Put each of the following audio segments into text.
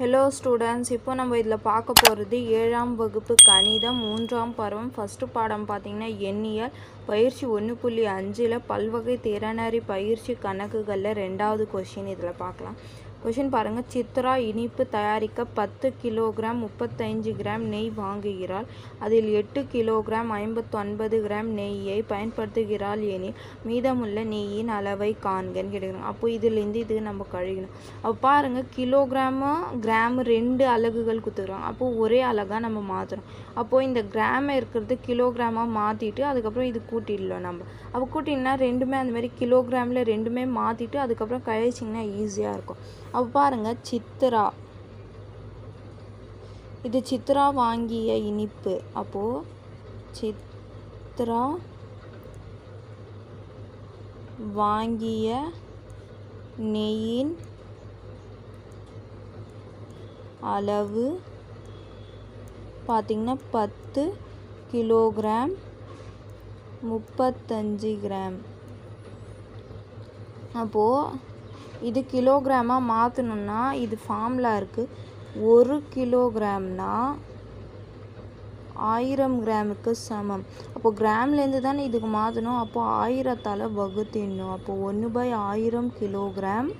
Hello students இப்போ நம்ம இதில் பார்க்க போகிறது ஏழாம் வகுப்பு கணிதம் மூன்றாம் பருவம் ஃபஸ்ட்டு பாடம் பார்த்திங்கன்னா எண்ணியல் பயிற்சி ஒன்று புள்ளி அஞ்சில் பல்வகை திறனறி பயிற்சி கணக்குகளில் ரெண்டாவது கொஷின் இதில் பார்க்கலாம். கொஷின் பாருங்கள் சித்ரா இனிப்பு தயாரிக்க பத்து கிலோகிராம் முப்பத்தஞ்சு கிராம் நெய் வாங்குகிறாள். அதில் எட்டு கிலோகிராம் ஐம்பத்தொன்பது கிராம் நெய்யை பயன்படுத்துகிறாள் எனில் மீதமுள்ள நெய்யின் அளவை காண்கன்னு கேட்டுக்கிறோம். அப்போ இதுலேருந்து இது நம்ம கழுகணும் அப்போ பாருங்கள் கிலோகிராமு கிராம் ரெண்டு அலகுகள் கொடுத்துக்கிறோம் அப்போது ஒரே அலகாக நம்ம மாற்றுறோம் அப்போது இந்த கிராமை இருக்கிறது கிலோகிராமாக மாற்றிட்டு அதுக்கப்புறம் இது கூட்டிடலாம் நம்ம. அப்போ கூட்டினா ரெண்டுமே அந்த மாதிரி கிலோகிராமில் ரெண்டுமே மாற்றிட்டு அதுக்கப்புறம் கழிச்சிங்கன்னா ஈஸியாக இருக்கும். அப்போ பாருங்கள் சித்ரா. இது சித்ரா வாங்கிய இனிப்பு. அப்போது சித்ரா வாங்கிய நெய்யின் அளவு பார்த்திங்கன்னா பத்து கிலோகிராம் முப்பத்தஞ்சு கிராம். அப்போது இது கிலோகிராமாக மாற்றணுன்னா இது ஃபார்முலா இருக்குது ஒரு கிலோகிராம்னா ஆயிரம் கிராமுக்கு சமம். அப்போது கிராம்லேருந்து தானே இதுக்கு மாற்றணும் அப்போது ஆயிரத்தால் வகுத்திடணும். அப்போது ஒன்று பை ஆயிரம் கிலோகிராம்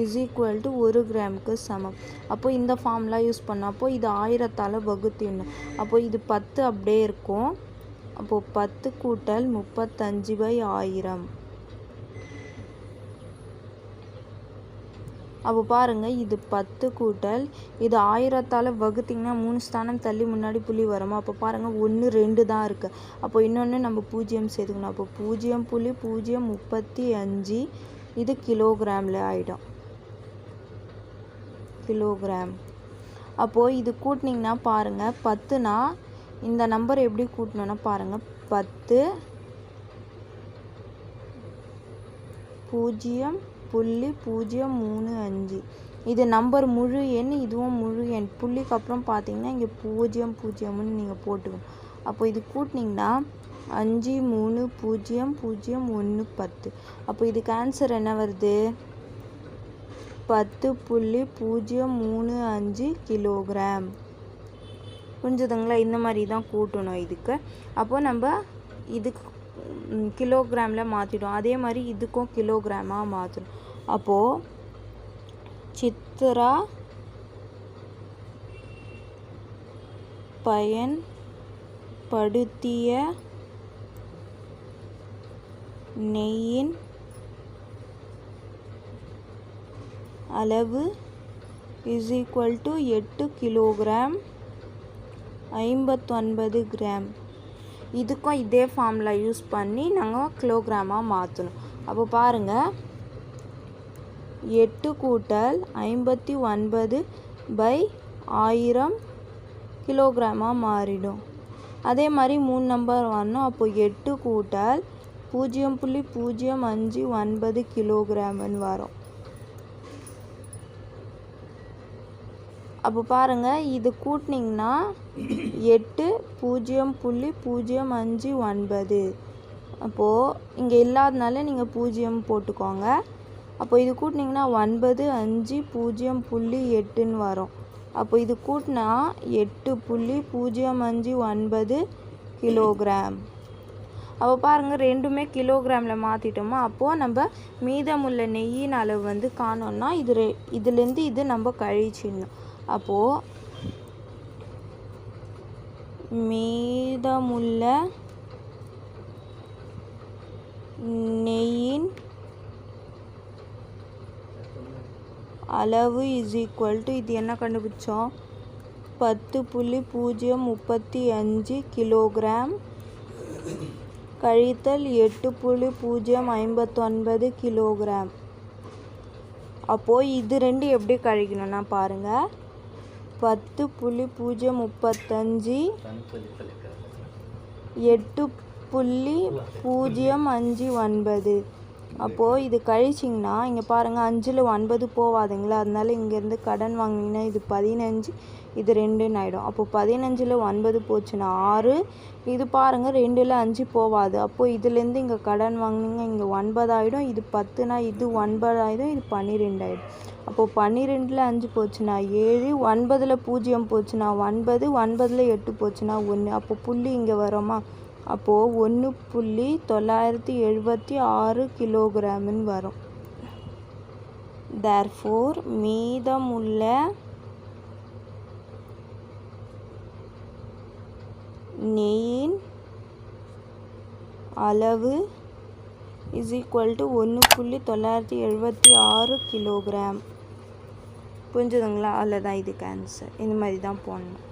இஸ் ஈக்குவல் டு ஒரு கிராமுக்கு சமம். அப்போ இந்த ஃபார்ம்லாம் யூஸ் பண்ணோம் அப்போ இது ஆயிரத்தால் வகுத்திடணும். அப்போ இது பத்து அப்படியே இருக்கும். அப்போது பத்து கூட்டல் முப்பத்தஞ்சு பை ஆயிரம். அப்போ பாருங்கள் இது பத்து கூட்டல். இது ஆயிரத்தால் வகுத்திங்கன்னா மூணு ஸ்தானம் தள்ளி முன்னாடி புள்ளி வருமா? அப்போ பாருங்கள் ஒன்று ரெண்டு தான் இருக்குது அப்போ இன்னொன்று நம்ம பூஜ்ஜியம் சேர்த்துக்கணும். அப்போ பூஜ்ஜியம் புள்ளி பூஜ்ஜியம் முப்பத்தி அஞ்சு. இது கிலோகிராமில் ஆகிடும் கிலோகிராம். அப்போது இது கூட்டினிங்கன்னா பாருங்கள் பத்துனா இந்த நம்பர் எப்படி கூட்டணுன்னா பாருங்கள் பத்து பூஜ்ஜியம் புள்ளி பூஜ்ஜியம் மூணு அஞ்சு. இது நம்பர் முழு எண் இதுவும் முழு எண். புள்ளிக்கு அப்புறம் பார்த்தீங்கன்னா இங்கே பூஜ்ஜியம் பூஜ்ஜியம்னு நீங்கள் போட்டுக்கணும். அப்போ இது கூட்டினீங்கன்னா அஞ்சு மூணு பூஜ்ஜியம் பூஜ்ஜியம் ஒன்று பத்து. அப்போ இதுக்கு ஆன்சர் என்ன வருது? பத்து புள்ளி பூஜ்ஜியம் மூணு அஞ்சு கிலோகிராம் புரிஞ்சுதுங்களா? இந்த மாதிரி தான் கூட்டணும் இதுக்கு. அப்போது நம்ம இதுக்கு கிலோகிராமில் மாற்றிடும் அதே மாதிரி இதுக்கும் கிலோகிராமாக மாற்றணும் அப்போது சித்ரா பயன்படுத்திய நெய்யின் அளவு இஸ் ஈக்குவல் டு எட்டு கிலோகிராம் ஐம்பத்தொன்பது கிராம். இதுக்கும் இதே ஃபார்மில் யூஸ் பண்ணி நாங்கள் கிலோகிராமாக மாற்றணும் அப்போ பாருங்கள் எட்டு கூட்டல் ஐம்பத்தி ஒன்பது பை ஆயிரம் கிலோகிராமாக மாறிடும். அதே மாதிரி மூணு நம்பர் வரணும். அப்போ எட்டு கூட்டல் பூஜ்ஜியம் புள்ளி பூஜ்ஜியம் அஞ்சு ஒன்பது கிலோகிராம்னு வரும். அப்போ பாருங்கள் இது கூட்டினீங்கன்னா எட்டு பூஜ்ஜியம் புள்ளி பூஜ்ஜியம் அஞ்சு ஒன்பது. அப்போது இங்கே இல்லாதனால நீங்கள் பூஜ்ஜியம் போட்டுக்கோங்க. அப்போ இது கூட்டினீங்கன்னா ஒன்பது அஞ்சு பூஜ்ஜியம் புள்ளி எட்டுன்னு வரும். அப்போ இது கூட்டினா எட்டு புள்ளி பூஜ்ஜியம் அஞ்சு ஒன்பது கிலோகிராம். அப்போ பாருங்கள் ரெண்டுமே கிலோகிராமில் மாற்றிட்டோமா அப்போது நம்ம மீதமுள்ள நெய்யின் அளவு வந்து காணோன்னா இது ரெ இதுலேருந்து இது நம்ம கழிச்சிடணும். அப்போது மீதமுள்ள நெய்யின் அளவு இஸ் ஈக்குவல் டு இது என்ன கண்டுபிடிச்சோம்? பத்து புள்ளி பூஜ்ஜியம் முப்பத்தி அஞ்சு கிலோகிராம் கழித்தல் எட்டு புள்ளி பூஜ்ஜியம் ஐம்பத்தொன்பது கிலோகிராம் அப்போது இது ரெண்டு எப்படி கழிக்கணும்னா பாருங்கள் பத்து புள்ளி பூஜ்ஜியம் முப்பத்தஞ்சு எட்டு புள்ளி பூஜ்ஜியம் அஞ்சு ஒன்பது. அப்போது இது கழிச்சிங்கன்னா இங்கே பாருங்கள் அஞ்சில் ஒன்பது போவாதுங்களா? அதனால இங்கேருந்து கடன் வாங்கினீங்கன்னா இது பதினஞ்சு இது ரெண்டுன்னு ஆகிடும் அப்போ பதினஞ்சில் ஒன்பது போச்சுன்னா ஆறு இது பாருங்கள் ரெண்டில் அஞ்சு போவாது. அப்போது இதுலேருந்து இங்கே கடன் வாங்கினீங்க இங்கே ஒன்பதாயிடும் இது பத்துனா இது ஒன்பதாயிடும் இது பன்னிரெண்டாயிடும். அப்போது பன்னிரெண்டில் அஞ்சு போச்சுன்னா ஏழு ஒன்பதில் பூஜ்ஜியம் போச்சுன்னா ஒன்பது ஒன்பதில் எட்டு போச்சுன்னா ஒன்று. அப்போ புள்ளி இங்கே வரோமா? அப்போது ஒன்று புள்ளி தொள்ளாயிரத்தி எழுபத்தி ஆறு கிலோகிராமுன்னு வரும். தேர்ஃபோர் மீதமுள்ள நெய்யின் அளவு இஸ் ஈக்குவல் டு ஒன்று புள்ளி தொள்ளாயிரத்தி எழுபத்தி ஆறு கிலோகிராம். புரிஞ்சுதுங்களா? அவ்வளோதான் இதுக்கு ஆன்சர் இந்த மாதிரி தான் போடணும்.